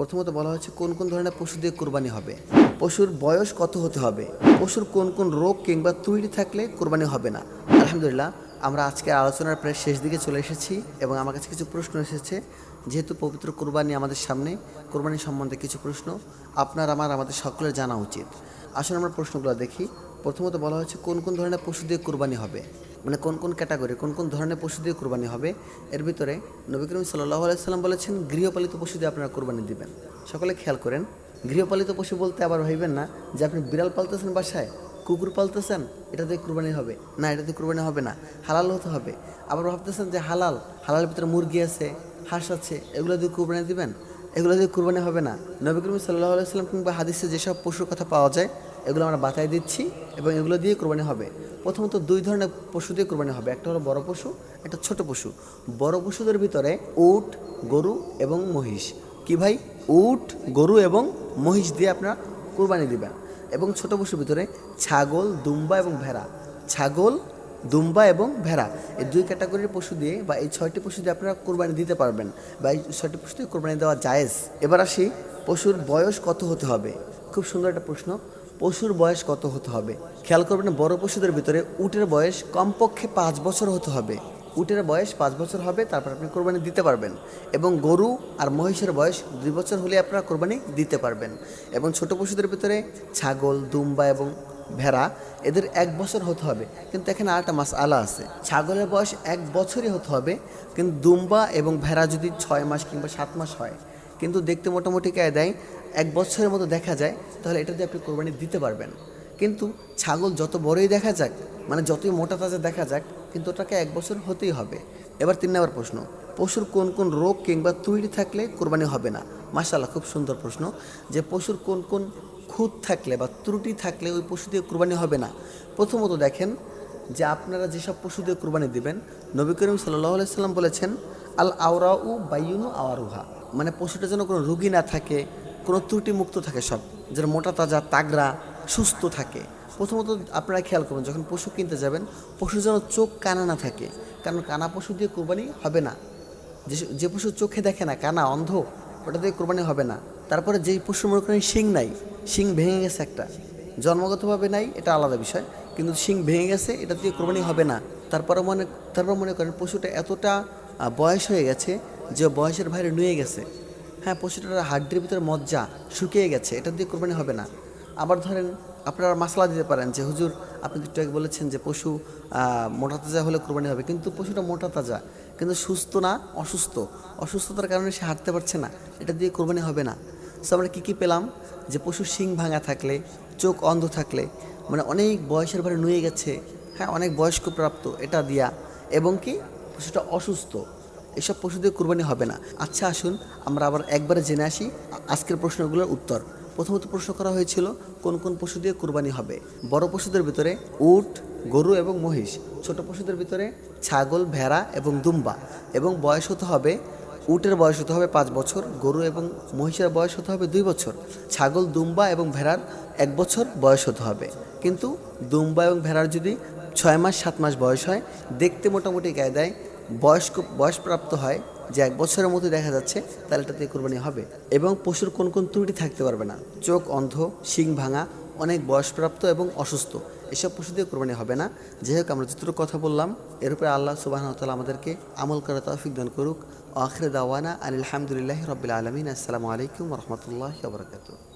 প্রথমত বলা হচ্ছে কোন কোন ধরনের পশু দিয়ে কোরবানি হবে, পশুর বয়স কত হতে হবে, পশুর কোন কোন রোগ কিংবা ত্রুটি থাকলে কোরবানি হবে না। আলহামদুলিল্লাহ, আমরা আজকের আলোচনার প্রায় শেষ দিকে চলে এসেছি এবং আমার কাছে কিছু প্রশ্ন এসেছে। যেহেতু পবিত্র কোরবানি আমাদের সামনে, কোরবানি সম্বন্ধে কিছু প্রশ্ন আপনার, আমার, আমাদের সকলের জানা উচিত। আসলে আমরা প্রশ্নগুলো দেখি। প্রথমত বলা হয়েছে কোন কোন ধরনের পশু দিয়ে কোরবানি হবে। মানে কোন কোন ক্যাটাগরি, কোন কোন ধরনের পশু দিয়ে কোরবানি হবে। এর ভিতরে নবী করিম সাল্লাহ আলাইসাল্লাম বলেছেন, গৃহপালিত পশু দিয়ে আপনারা কোরবানি দিবেন। সকলে খেয়াল করেন, গৃহপালিত পশু বলতে আবার ভাইবেন না যে আপনি বিড়াল পালতেছেন বাসায়, কুকুর পালতেছেন, এটা দিয়ে কোরবানি হবে। না, এটা দিয়ে কোরবানি হবে না, হালাল হতে হবে। আবার ভাবতেছেন যে হালাল, হালালের ভিতরে মুরগি আছে, হাঁস আছে, এগুলো দিয়ে কোরবানি দিবেন, এগুলো দিয়ে কোরবানি হবে না। নবী করিম সাল্লাহ আলাইসাল্লাম কিংবা হাদিসে যেসব পশুর কথা পাওয়া যায় এগুলো আমরা বাতায় দিচ্ছি এবং এগুলো দিয়ে কোরবানি হবে। প্রথমত দুই ধরনের পশু দিয়ে কোরবানি হবে। একটা হলো বড় পশু, একটা ছোট পশু। বড় পশুদের ভিতরে উট, গরু এবং মহিষ। কি ভাই? উট, গরু এবং মহিষ দিয়ে আপনারা কোরবানি দিবেন। এবং ছোট পশুর ভিতরে ছাগল, দুম্বা এবং ভেড়া। ছাগল, দুম্বা এবং ভেড়া। এই দুই ক্যাটাগরির পশু দিয়ে বা এই ছয়টি পশু দিয়ে আপনারা কোরবানি দিতে পারবেন বা এই ছয়টি পশু দিয়ে কোরবানি দেওয়া জায়েজ। এবার আসি, পশুর বয়স কত হতে হবে? খুব সুন্দর একটা প্রশ্ন। পশুর বয়স কত হতে হবে? খেয়াল করবেন, বড় পশুদের ভিতরে উটের বয়স কমপক্ষে পাঁচ বছর হতে হবে। উটের বয়স পাঁচ বছর হবে, তারপর আপনি কোরবানি দিতে পারবেন। এবং গরু আর মহিষের বয়স দুই বছর হলে আপনারা কোরবানি দিতে পারবেন। এবং ছোট পশুদের ভিতরে ছাগল, দুম্বা এবং ভেড়া, এদের এক বছর হতে হবে। কিন্তু এখানে আরেকটা মাস আলা আছে। ছাগলের বয়স এক বছরই হতে হবে, কিন্তু দুম্বা এবং ভেড়া যদি ছয় মাস কিংবা সাত মাস হয়। কিন্তু দেখতে মোটামুটি দেয় এক বছরের মতো দেখা যায়, তাহলে এটা দিয়ে আপনি কোরবানি দিতে পারবেন। কিন্তু ছাগল যত বড়ই দেখা যাক মানে যতই মোটা তাজা দেখা যাক, কিন্তু ওটাকে এক বছর হতেই হবে। এবার তিন নম্বর প্রশ্ন, পশুর কোন কোন রোগ কিংবা ত্রুটি থাকলে কোরবানি হবে না? মাসাল্লাহ খুব সুন্দর প্রশ্ন, যে পশুর কোন কোন খুঁত থাকলে বা ত্রুটি থাকলে ওই পশু দিয়ে কোরবানি হবে না? প্রথমত দেখেন যে আপনারা যেসব পশু দিয়ে কোরবানি দিবেন, নবী করিম সাল্লাহ সাল্লাম বলেছেন আল আওরা উ বাইউনু আওয়ারুহা। মানে পশুটা যেন কোনো রুগী না থাকে কোনো ত্রুটি মুক্ত থাকে সব। যেন মোটা, তাজা, তাগড়া, সুস্থ থাকে। প্রথমত আপনারা খেয়াল করুন যখন পশু কিনতে যাবেন পশু যেন চোখ কানা না থাকে। কারণ কানা পশু দিয়ে কোরবানি হবে না। যে যে পশু চোখে দেখে না, কানা, অন্ধ, ওটা দিয়ে কোরবানি হবে না। তারপরে যেই পশুর মনে করেন শিং নাই, শিং ভেঙে গেছে একটা। জন্মগতভাবে নাই, এটা আলাদা বিষয়। কিন্তু শিং ভেঙে গেছে, এটা দিয়ে কোরবানি হবে না। তারপরে মনে তারপর মনে করেন পশুটা এতটা বয়স হয়ে গেছে যে বয়সের বাইরে নুয়ে গেছে। হ্যাঁ পশুটার হাড্ডির ভিতরে মজ্জা শুকিয়ে গেছে, এটা দিয়ে কোরবানি হবে না। আবার ধরেন আপনারা মশলা দিতে পারেন যে, হুজুর, আপনি একটু আগে বলেছেন যে, পশু মোটা তাজা হলে কোরবানি হবে। কিন্তু পশুটা মোটা তাজা, কিন্তু সুস্থ না, অসুস্থ। অসুস্থতার কারণে সে হাঁটতে পারছে না, এটা দিয়ে কোরবানি হবে না। সো আমরা কী কী পেলাম? যে, পশুর শিং ভাঙা থাকলে, চোখ অন্ধ থাকলে মানে অনেক বয়সের ভারে নুয়ে গেছে হ্যাঁ অনেক বয়স্ক প্রাপ্ত, এটা দিয়া। এবং কি? পশুটা অসুস্থ। এসব পশু দিয়ে কোরবানি হবে না। আচ্ছা আসুন, আমরা আবার একবারে জেনে আসি আজকের প্রশ্নগুলোর উত্তর। প্রথমত প্রশ্ন করা হয়েছিল, কোন কোন পশু দিয়ে কোরবানি হবে? বড় পশুদের ভিতরে উট, গরু এবং মহিষ, ছোট পশুদের ভিতরে ছাগল, ভেড়া এবং দুম্বা। এবং বয়স হতে হবে, উটের বয়স হতে হবে পাঁচ বছর, গরু এবং মহিষের বয়স হতে হবে দুই বছর, ছাগল, দুম্বা এবং ভেড়ার এক বছর বয়স হতে হবে। কিন্তু দুম্বা এবং ভেড়ার যদি ছয় মাস, সাত মাস বয়স হয়, দেখতে মোটামুটি গায়ে দেয় বয়স্ক, বয়সপ্রাপ্ত হয়, যে এক বছরের মতো দেখা যাচ্ছে তাহলে এটাতে কোরবানি হবে এবং পশুর কোন কোন ত্রুটি থাকতে পারবে না। চোখ অন্ধ, শিং ভাঙা, অনেক বয়সপ্রাপ্ত এবং অসুস্থ, এসব পশু দিয়ে কোরবানি হবে না। যাই হোক, আমরা যতটুকু কথা বললাম, এর উপরে আল্লাহ সুবাহ তালা আমাদেরকে আমল করা তৌফিক দান করুক। আখরে দাওয়ানা আনিল হামদুলিল্লাহ রবিল আলমিন। আসসালামু আলাইকুম রহমতুল্লাহ বরকাত